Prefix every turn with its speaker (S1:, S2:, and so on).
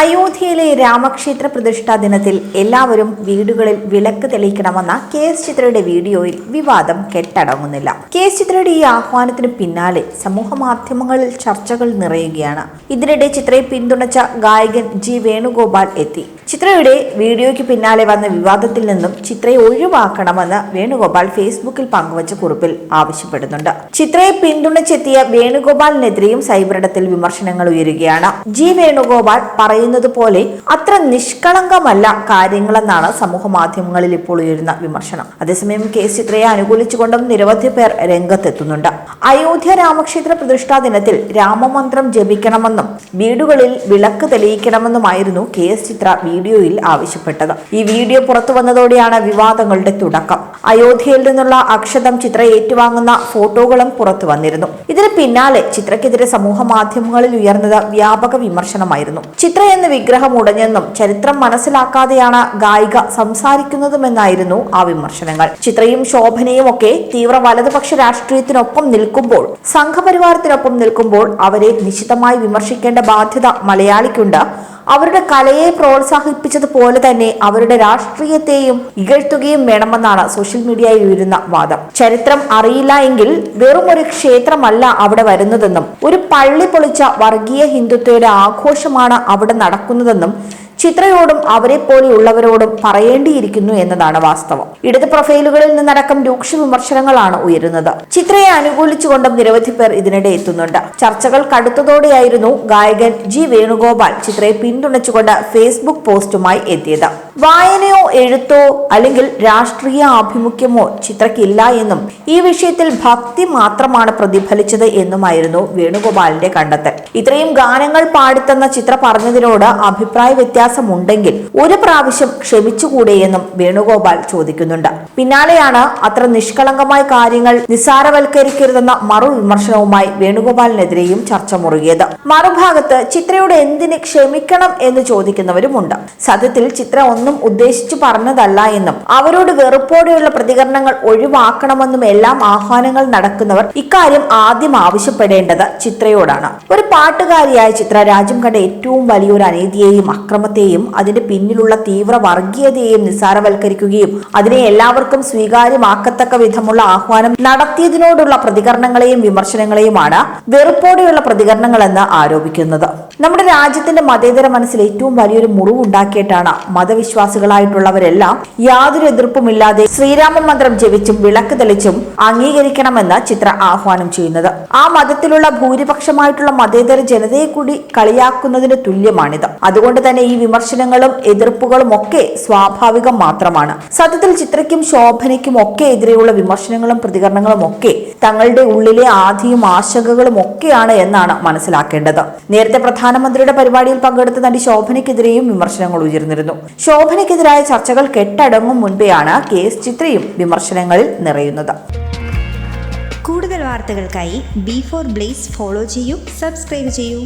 S1: അയോധ്യയിലെ രാമക്ഷേത്ര പ്രതിഷ്ഠാ ദിനത്തിൽ എല്ലാവരും വീടുകളിൽ വിളക്ക് തെളിയിക്കണമെന്ന കെ എസ് ചിത്രയുടെ വീഡിയോയിൽ വിവാദം കെട്ടടങ്ങുന്നില്ല. കെ എസ് ചിത്രയുടെ ഈ ആഹ്വാനത്തിന് പിന്നാലെ സമൂഹ മാധ്യമങ്ങളിൽ ചർച്ചകൾ നിറയുകയാണ്. ഇതിനിടെ ചിത്രയെ പിന്തുണച്ച ഗായകൻ ജി വേണുഗോപാൽ എത്തി. ചിത്രയുടെ വീഡിയോയ്ക്ക് പിന്നാലെ വന്ന വിവാദത്തിൽ നിന്നും ചിത്രയെ ഒഴിവാക്കണമെന്ന് വേണുഗോപാൽ ഫേസ്ബുക്കിൽ പങ്കുവച്ച കുറിപ്പിൽ ആവശ്യപ്പെടുന്നുണ്ട്. ചിത്രയെ പിന്തുണച്ചെത്തിയ വേണുഗോപാലിനെതിരെയും സൈബറിടത്തിൽ വിമർശനങ്ങൾ ഉയരുകയാണ്. ജി വേണുഗോപാൽ പറയുന്നത് പോലെ അത്ര നിഷ്കളങ്കമല്ല കാര്യങ്ങളെന്നാണ് സമൂഹ മാധ്യമങ്ങളിൽ ഇപ്പോൾ ഉയരുന്ന വിമർശനം. അതേസമയം കേസ് ചിത്രയെ അനുകൂലിച്ചുകൊണ്ടും നിരവധി പേർ രംഗത്തെത്തുന്നുണ്ട്. അയോധ്യ രാമക്ഷേത്ര പ്രതിഷ്ഠാ ദിനത്തിൽ രാമമന്ത്രം ജപിക്കണമെന്നും വീടുകളിൽ വിളക്ക് തെളിയിക്കണമെന്നുമായിരുന്നു കെ ചിത്ര വീഡിയോയിൽ ആവശ്യപ്പെട്ടത്. ഈ വീഡിയോ പുറത്തു വന്നതോടെയാണ് വിവാദങ്ങളുടെ തുടക്കം. അയോധ്യയിൽ നിന്നുള്ള അക്ഷതം ചിത്ര ഏറ്റുവാങ്ങുന്ന ഫോട്ടോകളും പുറത്തു വന്നിരുന്നു. ഇതിന് പിന്നാലെ ചിത്രക്കെതിരെ സമൂഹ മാധ്യമങ്ങളിൽ ഉയർന്നത് വ്യാപക വിമർശനമായിരുന്നു. ചിത്ര എന്ന വിഗ്രഹം ഉടഞ്ഞെന്നും ചരിത്രം മനസ്സിലാക്കാതെയാണ് ഗായിക സംസാരിക്കുന്നതുമെന്നായിരുന്നു ആ വിമർശനങ്ങൾ. ചിത്രയും ശോഭനയും ഒക്കെ തീവ്ര വലതുപക്ഷ രാഷ്ട്രീയത്തിനൊപ്പം നിൽക്കുമ്പോൾ സംഘപരിവാരത്തിനൊപ്പം നിൽക്കുമ്പോൾ അവരെ നിശിതമായി വിമർശിക്കേണ്ട ബാധ്യത മലയാളിക്കുണ്ട്. അവരുടെ കലയെ പ്രോത്സാഹിപ്പിച്ചതുപോലെ തന്നെ അവരുടെ രാഷ്ട്രീയത്തെയും ഇകഴ്ത്തുകയും വേണമെന്നാണ് സോഷ്യൽ മീഡിയയിൽ ഉയരുന്ന വാദം. ചരിത്രം അറിയില്ല എങ്കിൽ വെറും ഒരു ക്ഷേത്രമല്ല അവിടെ വരുന്നതെന്നും ഒരു പള്ളി പൊളിച്ച വർഗീയ ഹിന്ദുത്വയുടെ ആഘോഷമാണ് അവിടെ നടക്കുന്നതെന്നും ചിത്രയോടും അവരെ പോലെയുള്ളവരോടും പറയേണ്ടിയിരിക്കുന്നു എന്നതാണ് വാസ്തവം. ഇടത് പ്രൊഫൈലുകളിൽ നിന്നടക്കം രൂക്ഷ വിമർശനങ്ങളാണ് ഉയരുന്നത്. ചിത്രയെ അനുകൂലിച്ചുകൊണ്ടും നിരവധി പേർ ഇതിനിടെ എത്തുന്നുണ്ട്. ചർച്ചകൾ കടുത്തതോടെയായിരുന്നു ഗായകൻ ജി വേണുഗോപാൽ ചിത്രയെ പിന്തുണച്ചുകൊണ്ട് ഫേസ്ബുക്ക് പോസ്റ്റുമായി എത്തിയത്. വായനയോ എഴുത്തോ അല്ലെങ്കിൽ രാഷ്ട്രീയ ആഭിമുഖ്യമോ ചിത്രയ്ക്കില്ല എന്നും ഈ വിഷയത്തിൽ ഭക്തി മാത്രമാണ് പ്രതിഫലിച്ചത് എന്നുമായിരുന്നു വേണുഗോപാലിന്റെ കണ്ടെത്തൽ. ഇത്രയും ഗാനങ്ങൾ പാടിത്തന്ന ചിത്ര പറഞ്ഞതിനോട് അഭിപ്രായ വ്യത്യാസമുണ്ടെങ്കിൽ ഒരു പ്രാവശ്യം ക്ഷമിച്ചുകൂടെയെന്നും വേണുഗോപാൽ ചോദിക്കുന്നുണ്ട്. പിന്നാലെയാണ് അത്ര നിഷ്കളങ്കമായ കാര്യങ്ങൾ നിസ്സാരവൽക്കരിക്കരുതെന്ന മറു വിമർശനവുമായി വേണുഗോപാലിനെതിരെയും ചർച്ച മുറുകിയത്. മറുഭാഗത്ത് ചിത്രയുടെ എന്തിന് ക്ഷമിക്കണം എന്ന് ചോദിക്കുന്നവരുമുണ്ട്. സത്യത്തിൽ ചിത്ര ഒന്നും ഉദ്ദേശിച്ചു പറഞ്ഞതല്ല എന്നും. അവരോട് വെറുപ്പോടെയുള്ള പ്രതികരണങ്ങൾ ഒഴിവാക്കണമെന്നും എല്ലാം ആഹ്വാനങ്ങൾ നടക്കുന്നവർ ഇക്കാര്യം ആദ്യം ആവശ്യപ്പെടേണ്ടത് ചിത്രയോടാണ്. ഒരു പാട്ടുകാരിയായ ചിത്ര രാജ്യം കണ്ട ഏറ്റവും വലിയൊരു അനീതിയെയും അക്രമത്തെയും അതിന്റെ പിന്നിലുള്ള തീവ്ര വർഗീയതയെയും നിസ്സാരവൽക്കരിക്കുകയും അതിനെ എല്ലാവർക്കും സ്വീകാര്യമാക്കത്തക്ക വിധമുള്ള ആഹ്വാനം നടത്തിയതിനോടുള്ള പ്രതികരണങ്ങളെയും വിമർശനങ്ങളെയുമാണ് വെറുപ്പോടെയുള്ള പ്രതികരണങ്ങളെന്ന് ആരോപിക്കുന്നത്. നമ്മുടെ രാജ്യത്തിന്റെ മതേതര മനസ്സിൽ ഏറ്റവും വലിയൊരു മുറിവുണ്ടാക്കിയിട്ടാണ് മതവിശ്വാസികളായിട്ടുള്ളവരെല്ലാം യാതൊരു എതിർപ്പുമില്ലാതെ ശ്രീരാമ മന്ത്രം ജപിച്ചും വിളക്ക് തെളിച്ചും അംഗീകരിക്കണമെന്ന് ചിത്ര ആഹ്വാനം ചെയ്യുന്നത്. ആ മതത്തിലുള്ള ഭൂരിപക്ഷമായിട്ടുള്ള മതേതര ജനതയെ കൂടി കളിയാക്കുന്നതിന് തുല്യമാണിത്. അതുകൊണ്ട് തന്നെ ഈ വിമർശനങ്ങളും എതിർപ്പുകളും ഒക്കെ സ്വാഭാവികം മാത്രമാണ്. സത്യത്തിൽ ചിത്രയ്ക്കും ശോഭനയ്ക്കും ഒക്കെ എതിരെയുള്ള വിമർശനങ്ങളും പ്രതികരണങ്ങളും ഒക്കെ തങ്ങളുടെ ഉള്ളിലെ ആധിയും ആശങ്കകളും ഒക്കെയാണ് എന്നാണ് മനസ്സിലാക്കേണ്ടത്. നേരത്തെ പ്രധാനമന്ത്രിയുടെ പരിപാടിയിൽ പങ്കെടുത്ത നടി ശോഭനയ്ക്കെതിരെയും വിമർശനങ്ങൾ ഉയർന്നിരുന്നു. ശോഭനയ്ക്കെതിരായ ചർച്ചകൾ കെട്ടടങ്ങും മുൻപെയാണ് കേസ് ചിത്രയും വിമർശനങ്ങളിൽ നിറയുന്നത്.
S2: കൂടുതൽ വാർത്തകൾക്കായി ബി ഫോർ ബ്ലേസ് ഫോളോ ചെയ്യൂ സബ്സ്ക്രൈബ് ചെയ്യൂ.